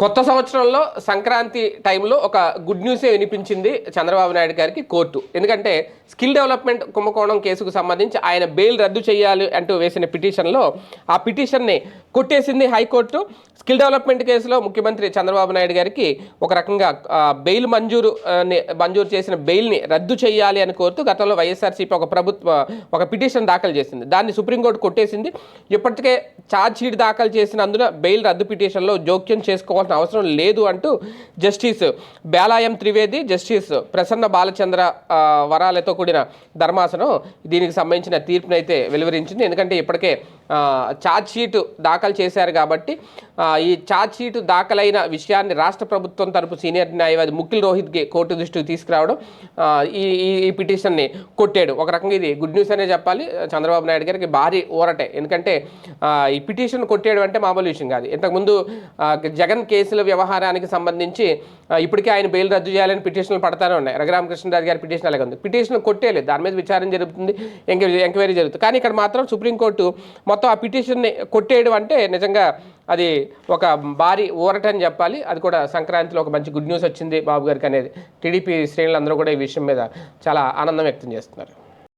కొత్త సంవత్సరంలో సంక్రాంతి టైంలో ఒక గుడ్ న్యూసే వినిపించింది చంద్రబాబు నాయుడు గారికి కోర్టు. ఎందుకంటే స్కిల్ డెవలప్మెంట్ కుంభకోణం కేసుకు సంబంధించి ఆయన బెయిల్ రద్దు చేయాలి అంటూ వేసిన పిటిషన్లో ఆ పిటిషన్ని కొట్టేసింది హైకోర్టు. స్కిల్ డెవలప్మెంట్ కేసులో ముఖ్యమంత్రి చంద్రబాబు నాయుడు గారికి ఒక రకంగా బెయిల్ మంజూరు మంజూరు చేసిన బెయిల్ని రద్దు చేయాలి అని కోరుతూ గతంలో వైఎస్ఆర్సీపీ ఒక ప్రభుత్వ ఒక పిటిషన్ దాఖలు చేసింది. దాన్ని సుప్రీంకోర్టు కొట్టేసింది. ఇప్పటికే ఛార్జ్షీట్ దాఖలు చేసినందున బెయిల్ రద్దు పిటిషన్లో జోక్యం చేసుకోవాల్సిన అవసరం లేదు అంటూ జస్టిస్ బేలాయం త్రివేది జస్టిస్ ప్రసన్న బాలచంద్ర వరాలతో కూడిన ధర్మాసనం దీనికి సంబంధించిన తీర్పునైతే వెలువరించింది. ఎందుకంటే ఇప్పటికే ఆ, దాఖలు చేశారు కాబట్టి ఈ ఛార్జ్షీట్ దాఖలైన విషయాన్ని రాష్ట్ర ప్రభుత్వం తరపు సీనియర్ న్యాయవాది ముఖిల్ రోహిత్కి కోర్టు దృష్టికి తీసుకురావడం ఈ ఈ పిటిషన్ని కొట్టాడు. ఒక రకంగా ఇది గుడ్ న్యూస్ అనే చెప్పాలి. చంద్రబాబు నాయుడు గారికి భారీ ఊరటే. ఎందుకంటే ఈ పిటిషన్ కొట్టేయడం అంటే మామూలు విషయం కాదు. ఇంతకుముందు జగన్ కేసుల వ్యవహారానికి సంబంధించి ఇప్పటికే ఆయన బెయిల్ రద్దు చేయాలని పిటిషన్లు పడతానే ఉన్నాయి. రఘురామకృష్ణరాజు గారి పిటిషన్ అలాగే ఉంది. పిటిషన్ కొట్టేయలేదు. దాని మీద విచారణ జరుగుతుంది ఎంక్వైరీ ఎంక్వైరీ జరుగుతుంది. కానీ ఇక్కడ మాత్రం సుప్రీంకోర్టు మొత్తం ఆ పిటిషన్ని కొట్టేయడం అంటే నిజంగా అది ఒక భారీ ఊరట అని చెప్పాలి. అది కూడా సంక్రాంతిలో ఒక మంచి గుడ్ న్యూస్ వచ్చింది బాబు గారికి అనేది. టీడీపీ శ్రేణులందరూ కూడా ఈ విషయం మీద చాలా ఆనందం వ్యక్తం చేస్తున్నారు.